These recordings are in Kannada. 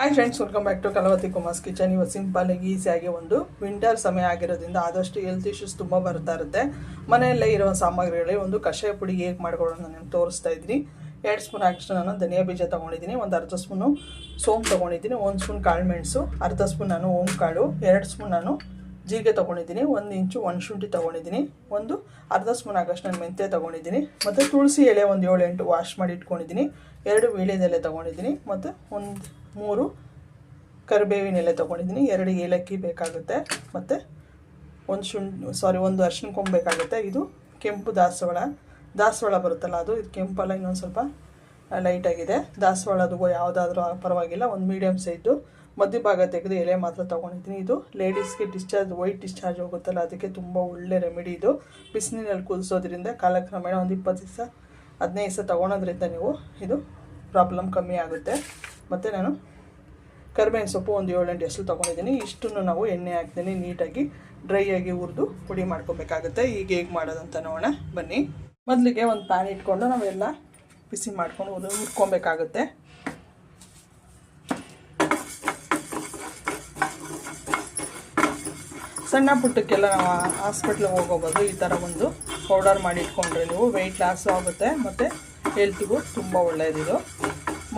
Hi friends welcome back to Kalavathi Kumars kitchen ಇವತ್ತು ಸಿಂಪಲ್ ಈಸಿಯಾಗಿ ಒಂದು ವಿಂಟರ್ ಸಮಯ ಆಗಿರೋದ್ರಿಂದ ಆದಷ್ಟು ಹೆಲ್ತ್ ಇಶ್ಯೂಸ್ ತುಂಬ ಬರ್ತಾ ಇರುತ್ತೆ. ಮನೆಯಲ್ಲೇ ಇರೋ ಸಾಮಗ್ರಿಗಳೇ ಒಂದು ಕಷಾಯ ಪುಡಿ ಹೇಗೆ ಮಾಡ್ಕೊಳ್ಳೋಣ ನಾನು ತೋರಿಸ್ತಾ ಇದ್ದೀನಿ. ಎರಡು ಸ್ಪೂನ್ ಅಷ್ಟು ನಾನು ಧನಿಯಾ ಬೀಜ ತೊಗೊಂಡಿದ್ದೀನಿ, ಒಂದು ಅರ್ಧ ಸ್ಪೂನು ಸೋಂಪು ತೊಗೊಂಡಿದ್ದೀನಿ, ಒಂದು ಸ್ಪೂನ್ ಕಾಳು ಮೆಣಸು, ಅರ್ಧ ಸ್ಪೂನ್ ನಾನು ಓಂ ಕಾಳು, ಎರಡು ಸ್ಪೂನ್ ನಾನು ಜೀರಿಗೆ ತೊಗೊಂಡಿದ್ದೀನಿ, ಒಂದು ಇಂಚು ಒಣಶುಂಠಿ ತೊಗೊಂಡಿದ್ದೀನಿ, ಒಂದು ಅರ್ಧ ಸ್ಪೂನ್ ಆಗಷ್ಟು ನಾನು ಮೆಂತ್ಯ ತೊಗೊಂಡಿದ್ದೀನಿ, ಮತ್ತು ತುಳಸಿ ಎಲೆ ಒಂದು ಏಳು ಎಂಟು ವಾಶ್ ಮಾಡಿ ಇಟ್ಕೊಂಡಿದ್ದೀನಿ, ಎರಡು ವೀಳ್ಯದೆಲೆ ತೊಗೊಂಡಿದ್ದೀನಿ, ಮತ್ತು ಒಂದು ಮೂರು ಕರಿಬೇವಿನ ಎಲೆ ತೊಗೊಂಡಿದ್ದೀನಿ. ಎರಡು ಏಲಕ್ಕಿ ಬೇಕಾಗುತ್ತೆ. ಮತ್ತು ಒಂದು ಶುಂಠಿ ಸಾರಿ ಒಂದು ಅರ್ಶಿನ ಕೊಂಬು ಬೇಕಾಗುತ್ತೆ. ಇದು ಕೆಂಪು ದಾಸವಾಳ. ದಾಸವಾಳ ಬರುತ್ತಲ್ಲ ಅದು. ಇದು ಕೆಂಪಲ್ಲ ಇನ್ನೊಂದು ಸ್ವಲ್ಪ ಲೈಟಾಗಿದೆ ದಾಸವಾಳದು ಯಾವುದಾದ್ರೂ ಪರವಾಗಿಲ್ಲ. ಒಂದು ಮೀಡಿಯಮ್ ಸೈಜು ಮಧ್ಯಭಾಗ ತೆಗೆದು ಎಲೆ ಮಾತ್ರ ತೊಗೊಂಡಿದ್ದೀನಿ. ಇದು ಲೇಡೀಸ್ಗೆ ಡಿಸ್ಚಾರ್ಜ್ ವೈಟ್ ಡಿಸ್ಚಾರ್ಜ್ ಹೋಗುತ್ತಲ್ಲ, ಅದಕ್ಕೆ ತುಂಬ ಒಳ್ಳೆ ರೆಮಿಡಿ ಇದು. ಬಿಸಿನೀರಲ್ಲಿ ಕುದಿಸೋದ್ರಿಂದ ಕಾಲಕ್ರಮೇಣ ಒಂದು ಇಪ್ಪತ್ತು ದಿವಸ, ಹದಿನೈದು ದಿವಸ ತೊಗೊಳೋದ್ರಿಂದ ನೀವು ಇದು ಪ್ರಾಬ್ಲಮ್ ಕಮ್ಮಿ ಆಗುತ್ತೆ. ಮತ್ತು ನಾನು ಕರಿಬೇವಿನ ಸೊಪ್ಪು ಒಂದು ಏಳೆಂಟು ಹೆಸರು ತೊಗೊಂಡಿದ್ದೀನಿ. ಇಷ್ಟನ್ನು ನಾವು ಎಣ್ಣೆ ಹಾಕ್ತೀನಿ. ನೀಟಾಗಿ ಡ್ರೈ ಆಗಿ ಹುರಿದು ಪುಡಿ ಮಾಡ್ಕೋಬೇಕಾಗುತ್ತೆ. ಈಗ ಹೇಗೆ ಮಾಡೋದಂತ ನೋಡೋಣ. ಬನ್ನಿ. ಮೊದಲಿಗೆ ಒಂದು ಪ್ಯಾನ್ ಇಟ್ಕೊಂಡು ನಾವೆಲ್ಲ ಬಿಸಿ ಮಾಡ್ಕೊಂಡು ಹುರಿದು ಹುರ್ಕೊಬೇಕಾಗುತ್ತೆ. ಸಣ್ಣ ಪುಟ್ಟಕ್ಕೆಲ್ಲ ನಾವು ಹಾಸ್ಪಿಟ್ಲಿಗೆ ಹೋಗೋಬೋದು ಈ ಥರ ಒಂದು ಪೌಡರ್ ಮಾಡಿ ಇಟ್ಕೊಂಡ್ರೆ ನೀವು ವೆಯ್ಟ್ ಲಾಸು ಆಗುತ್ತೆ. ಮತ್ತು ಹೆಲ್ತಿಗೂ ತುಂಬ ಒಳ್ಳೆಯದಿದು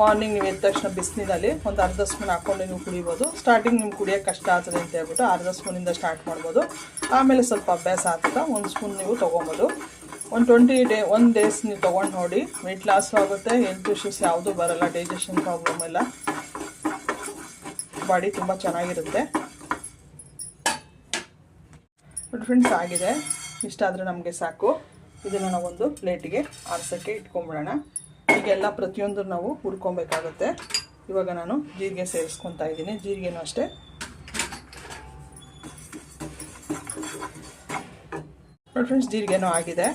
ಮಾರ್ನಿಂಗ್ ನೀವು ಎದ್ದ ತಕ್ಷಣ ಬಿಸಿನೀರಲ್ಲಿ ಒಂದು ಅರ್ಧ ಸ್ಪೂನ್ ಹಾಕ್ಕೊಂಡು ನೀವು ಕುಡಿಬೋದು. ಸ್ಟಾರ್ಟಿಂಗ್ ನಿಮ್ಗೆ ಕುಡಿಯೋಕೆ ಕಷ್ಟ ಆಗ್ತದೆ ಅಂತ ಹೇಳ್ಬಿಟ್ಟು ಅರ್ಧ ಸ್ಪೂನಿಂದ ಸ್ಟಾರ್ಟ್ ಮಾಡ್ಬೋದು. ಆಮೇಲೆ ಸ್ವಲ್ಪ ಅಭ್ಯಾಸ ಆಗ್ತದೆ. ಒಂದು ಸ್ಪೂನ್ ನೀವು ತೊಗೊಬೋದು. ಒಂದು ಟ್ವೆಂಟಿ ಡೇ ಒನ್ ಡೇಸ್ ನೀವು ತೊಗೊಂಡು ನೋಡಿ. ವೆಯ್ಟ್ ಲಾಸ್ ಆಗುತ್ತೆ ಹೆಲ್ತ್ ಇಶ್ಯೂಸ್ ಯಾವುದೂ ಬರೋಲ್ಲ ಡೈಜೆಷನ್ ಪ್ರಾಬ್ಲಮ್ ಎಲ್ಲ. ಬಾಡಿ ತುಂಬ ಚೆನ್ನಾಗಿರುತ್ತೆ. ಫ್ರೆಂಡ್ಸ್ ಆಗಿದೆ. ಇಷ್ಟಾದರೆ ನಮಗೆ ಸಾಕು. ಇದನ್ನು ನಾವೊಂದು ಪ್ಲೇಟಿಗೆ ಆರಿಸೋಕ್ಕೆ ಇಟ್ಕೊಂಬಿಡೋಣ ಈಗೆಲ್ಲ ಪ್ರತಿಯೊಂದು ನಾವು ಹುರ್ಕೊಬೇಕಾಗುತ್ತೆ ಇವಾಗ ನಾನು ಜೀರಿಗೆ ಸೇರಿಸ್ಕೊತಾ ಇದ್ದೀನಿ. ಜೀರಿಗೆನೂ ಅಷ್ಟೇ. ನೋಡಿ ಫ್ರೆಂಡ್ಸ್ ಜೀರಿಗೆನೂ ಆಗಿದೆ.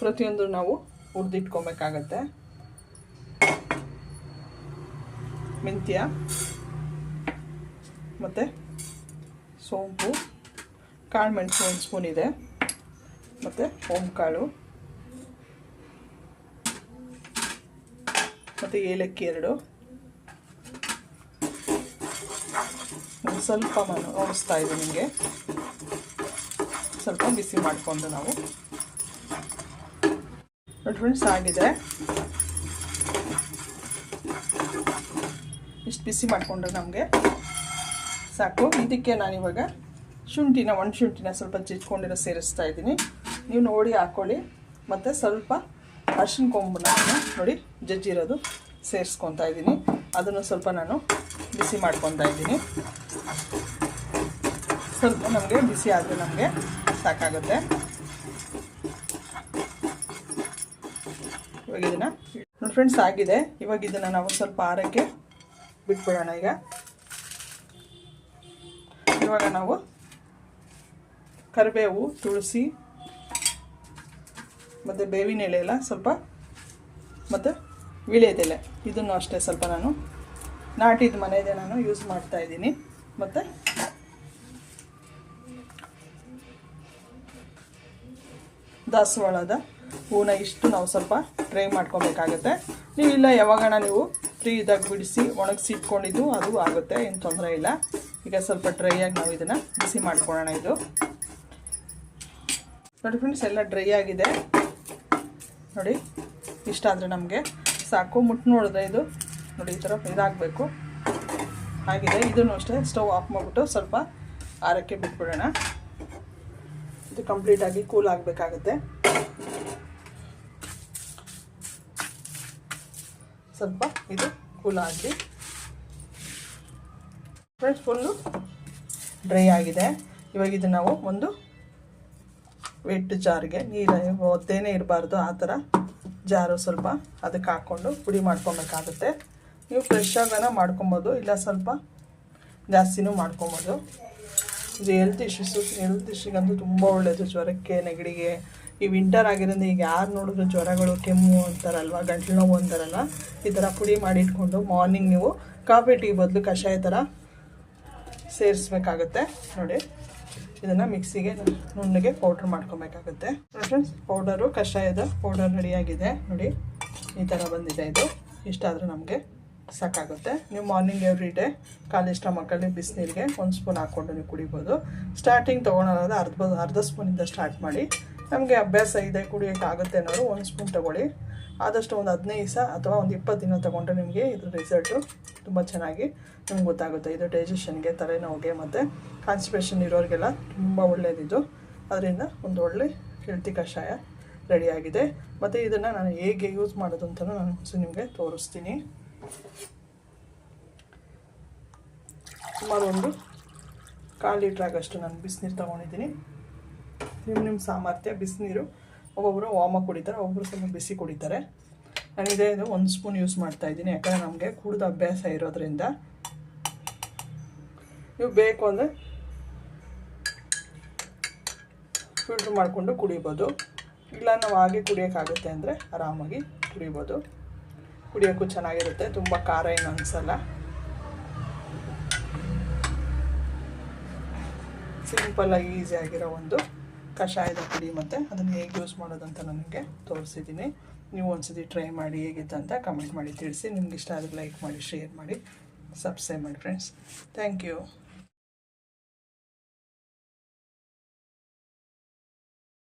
ಪ್ರತಿಯೊಂದು ನಾವು ಹುರಿದಿಟ್ಕೊಬೇಕಾಗತ್ತೆ. ಮೆಂತ್ಯ ಮತ್ತು ಸೋಂಪು, ಕಾಳು ಮೆಣಸು ಒಂದು ಸ್ಪೂನ್ ಇದೆ. ಮತ್ತು ಓಂಕಾಳು. ಮತ್ತು ಏಲಕ್ಕಿ ಎರಡು. ಒಂದು ಸ್ವಲ್ಪ ನಾನು ಓಡಿಸ್ತಾ ಇದ್ದೀನಿ ನಿಮಗೆ. ಸ್ವಲ್ಪ ಬಿಸಿ ಮಾಡಿಕೊಂಡು ನಾವು. ನೋಡಿ ಫ್ರೆಂಡ್ಸ್ ಆಗಿದೆ ಇಷ್ಟು ಬಿಸಿ ಮಾಡಿಕೊಂಡ್ರೆ ನಮಗೆ ಸಾಕು. ಇದಕ್ಕೆ ನಾನಿವಾಗ ಶುಂಠಿನ ಒಣ ಶುಂಠಿನ ಸ್ವಲ್ಪ ಜಿಟ್ಕೊಂಡಿರೋ ಸೇರಿಸ್ತಾ ಇದ್ದೀನಿ. ನೀವು ನೋಡಿ ಹಾಕ್ಕೊಳ್ಳಿ ಮತ್ತು ಸ್ವಲ್ಪ ಅರ್ಶಿನ ಕೊಂಬನ ನೋಡಿ ಜಜ್ಜಿರೋದು ಸೇರಿಸ್ಕೊತಾ ಇದ್ದೀನಿ. ಅದನ್ನು ಸ್ವಲ್ಪ ನಾನು ಬಿಸಿ ಮಾಡ್ಕೊತಾ ಇದ್ದೀನಿ. ಸ್ವಲ್ಪ ನಮಗೆ ಬಿಸಿ ಆದರೆ ನಮಗೆ ಸಾಕಾಗುತ್ತೆ. ಇವಾಗ ಇದನ್ನು ನೋಡಿ ಫ್ರೆಂಡ್ಸ್ ಆಗಿದೆ. ಇವಾಗ ಇದನ್ನು ನಾವು ಸ್ವಲ್ಪ ಆರಕ್ಕೆ ಬಿಟ್ಬಿಡೋಣ ಈಗ. ಇವಾಗ ನಾವು ಕರಿಬೇವು, ತುಳಸಿ ಮತ್ತು ಬೇವಿನ ಎಲೆ ಎಲ್ಲ ಸ್ವಲ್ಪ ಮತ್ತು ವಿಳೆದೆಲೆ ಇದನ್ನು ಅಷ್ಟೇ ಸ್ವಲ್ಪ ನಾನು ನಾಟಿದ ಮನೆಯದೇ ನಾನು ಯೂಸ್ ಮಾಡ್ತಾ ಇದ್ದೀನಿ. ಮತ್ತು ದಾಸವಾಳದ ಹೂನ ಇಷ್ಟು ನಾವು ಸ್ವಲ್ಪ ಡ್ರೈ ಮಾಡ್ಕೊಬೇಕಾಗತ್ತೆ. ನೀವು ಇಲ್ಲ ಯಾವಾಗಣ ನೀವು ಫ್ರೀ ಇದಾಗಿ ಬಿಡಿಸಿ, ಒಣಗಿಸಿ ಇಟ್ಕೊಂಡಿದ್ದು ಅದು ಆಗುತ್ತೆ, ಏನು ತೊಂದರೆ ಇಲ್ಲ. ಈಗ ಸ್ವಲ್ಪ ಡ್ರೈ ಆಗಿ ನಾವು ಇದನ್ನು ಬಿಸಿ ಮಾಡ್ಕೊಳ್ಳೋಣ ಇದು. ನೋಡಿ ಫ್ರೆಂಡ್ಸ್ ಎಲ್ಲ ಡ್ರೈ ಆಗಿದೆ. ನೋಡಿ, ಇಷ್ಟ ಆದರೆ ನಮಗೆ. ಸಾಕು ಮುಟ್ಟು ನೋಡಿದ್ರೆ ಇದು, ನೋಡಿ, ಈ ಥರ ಇದಾಗಬೇಕು. ಆಗಿದೆ, ಇದನ್ನು ಅಷ್ಟೇ ಸ್ಟವ್ ಆಫ್ ಮಾಡಿಬಿಟ್ಟು ಸ್ವಲ್ಪ ಆರಕ್ಕೆ ಬಿಟ್ಬಿಡೋಣ. ಇದು ಕಂಪ್ಲೀಟಾಗಿ ಕೂಲ್ ಆಗಬೇಕಾಗುತ್ತೆ. ಸ್ವಲ್ಪ ಇದು ಕೂಲ್ ಆಗಲಿ ಫ್ರೆಂಡ್ಸ್ ಫುಲ್ಲು ಡ್ರೈ ಆಗಿದೆ. ಇವಾಗ ಇದು ನಾವು ಒಂದು ವೆಟ್ ಜಾರಿಗೆ ನೀರು ಒದ್ದೇನೆ ಇರಬಾರ್ದು, ಆ ಥರ ಜಾರು ಸ್ವಲ್ಪ ಅದಕ್ಕೆ ಹಾಕ್ಕೊಂಡು ಪುಡಿ ಮಾಡ್ಕೊಬೇಕಾಗುತ್ತೆ. ನೀವು ಫ್ರೆಶ್ ಮಾಡ್ಕೊಬೋದು, ಇಲ್ಲ ಸ್ವಲ್ಪ ಜಾಸ್ತಿನೂ ಮಾಡ್ಕೊಬೋದು. ಇದು ಹೆಲ್ತ್ ಇಶ್ಯೂಸು ಹೆಲ್ತ್ ಇಶ್ಯೂಗಂತೂ ತುಂಬ ಒಳ್ಳೆಯದು ಜ್ವರಕ್ಕೆ, ನೆಗಡಿಗೆ, ಈ ವಿಂಟರ್ ಆಗಿರೋದು ಈಗ ಯಾರು ನೋಡಿದ್ರು ಜ್ವರಗಳು, ಕೆಮ್ಮು ಅಂತಾರಲ್ವ, ಗಂಟ್ಲು ನೋವು ಅಂತಾರಲ್ಲ ಈ ಥರ ಪುಡಿ ಮಾಡಿ ಇಟ್ಕೊಂಡು ಮಾರ್ನಿಂಗ್ ನೀವು ಕಾಫಿ, ಟೀ ಬದಲು ಕಷಾಯ ಥರ ಸೇರಿಸ್ಬೇಕಾಗತ್ತೆ. ನೋಡಿ. ಇದನ್ನು ಮಿಕ್ಸಿಗೆ ನುಣ್ಣಗೆ ಪೌಡ್ರ್ ಮಾಡ್ಕೊಬೇಕಾಗುತ್ತೆ. ಫ್ರೆಂಡ್ಸ್ ಪೌಡರು ಕಷಾಯದ ಪೌಡರ್ ರೆಡಿಯಾಗಿದೆ ನೋಡಿ, ಈ ಥರ ಬಂದಿದೆ ಇದು. ಇಷ್ಟ ಆದ್ರೆ ನಮಗೆ ಸಾಕಾಗುತ್ತೆ. ನೀವು ಮಾರ್ನಿಂಗ್ ಎವ್ರಿ ಡೇ ಖಾಲಿ ಸ್ಟಮಕಲ್ಲಿ ಬಿಸಿನೀರಿಗೆ ಒಂದು ಸ್ಪೂನ್ ಹಾಕ್ಕೊಂಡು ನೀವು ಕುಡಿಬೋದು. ಸ್ಟಾರ್ಟಿಂಗ್ ತೊಗೊಳೋದು ಅರ್ಧ ಅರ್ಧ ಸ್ಪೂನಿಂದ ಸ್ಟಾರ್ಟ್ ಮಾಡಿ. ನಮಗೆ ಅಭ್ಯಾಸ ಇದೆ, ಕುಡಿಯೋಕ್ಕೆ ಆಗುತ್ತೆ ಅನ್ನೋರು ಒಂದು ಸ್ಪೂನ್ ತೊಗೊಳ್ಳಿ. ಆದಷ್ಟು ಒಂದು ಹದಿನೈದು ದಿವಸ ಅಥವಾ ಒಂದು ಇಪ್ಪತ್ತು ದಿನ ತೊಗೊಂಡ್ರೆ ನಿಮಗೆ ಇದ್ರ ರಿಸಲ್ಟು ತುಂಬ ಚೆನ್ನಾಗಿ ನಿಮ್ಗೆ ಗೊತ್ತಾಗುತ್ತೆ. ಇದು ಡೈಜೆಷನ್ಗೆ ತಲೆನೋವಿಗೆ ಮತ್ತು ಕಾನ್ಸ್ಟಿಪೇಷನ್ ಇರೋರಿಗೆಲ್ಲ ತುಂಬ ಒಳ್ಳೆಯದಿದ್ದು ಅದರಿಂದ ಒಂದು ಒಳ್ಳೆ ಹೆಲ್ತಿ ಕಷಾಯ ರೆಡಿಯಾಗಿದೆ ಮತ್ತು ಇದನ್ನು ನಾನು ಹೇಗೆ ಯೂಸ್ ಮಾಡೋದು ಅಂತಲೂ ನಾನು ನಿಮಗೆ ತೋರಿಸ್ತೀನಿ. ಸುಮಾರು ಒಂದು ಕಾಲು ಲೀಟ್ರ್ ಆಗಷ್ಟು ನಾನು ಬಿಸಿನೀರು ತೊಗೊಂಡಿದ್ದೀನಿ. ನಿಮ್ಮ ನಿಮ್ಮ ಸಾಮರ್ಥ್ಯ, ಬಿಸಿನೀರು. ಒಬ್ಬೊಬ್ಬರು ವಾಮ ಕುಡಿತಾರೆ ಒಬ್ಬರು ಸ್ವಲ್ಪ ಬಿಸಿ ಕುಡಿತಾರೆ. ನಾನು ಇದೇ ಒಂದು ಸ್ಪೂನ್ ಯೂಸ್ ಮಾಡ್ತಾ ಇದ್ದೀನಿ, ಯಾಕಂದರೆ ನಮಗೆ ಕುಡಿದ ಅಭ್ಯಾಸ ಇರೋದ್ರಿಂದ. ನೀವು ಬೇಕು ಅಂದರೆ ಫಿಲ್ಟ್ರ್ ಮಾಡಿಕೊಂಡು ಕುಡಿಬೋದು. ಇಲ್ಲ ನಾವು ಹಾಗೆ ಕುಡಿಯೋಕ್ಕಾಗುತ್ತೆ ಅಂದರೆ ಆರಾಮಾಗಿ ಕುಡಿಬೋದು. ಕುಡಿಯೋಕ್ಕೂ ಚೆನ್ನಾಗಿರುತ್ತೆ, ತುಂಬ ಖಾರ ಏನು ಅನಿಸಲ್ಲ. ಸಿಂಪಲ್ಲಾಗಿ ಆಗಿರೋ ಒಂದು ಕಷಾಯದ ಪುಡಿ ಮತ್ತು ಅದನ್ನು ಹೇಗೆ ಯೂಸ್ ಮಾಡೋದಂತ ನನಗೆ ತೋರಿಸಿದ್ದೀನಿ ನೀವು ಒಂದ್ಸತಿ ಟ್ರೈ ಮಾಡಿ ಹೇಗಿತ್ತು ಅಂತ ಕಮೆಂಟ್ ಮಾಡಿ ತಿಳಿಸಿ. ನಿಮ್ಗೆ ಇಷ್ಟ ಆದರೆ ಲೈಕ್ ಮಾಡಿ ಶೇರ್ ಮಾಡಿ ಸಬ್ಸ್ಕ್ರೈಬ್ ಮಾಡಿ ಫ್ರೆಂಡ್ಸ್ ಥ್ಯಾಂಕ್ ಯು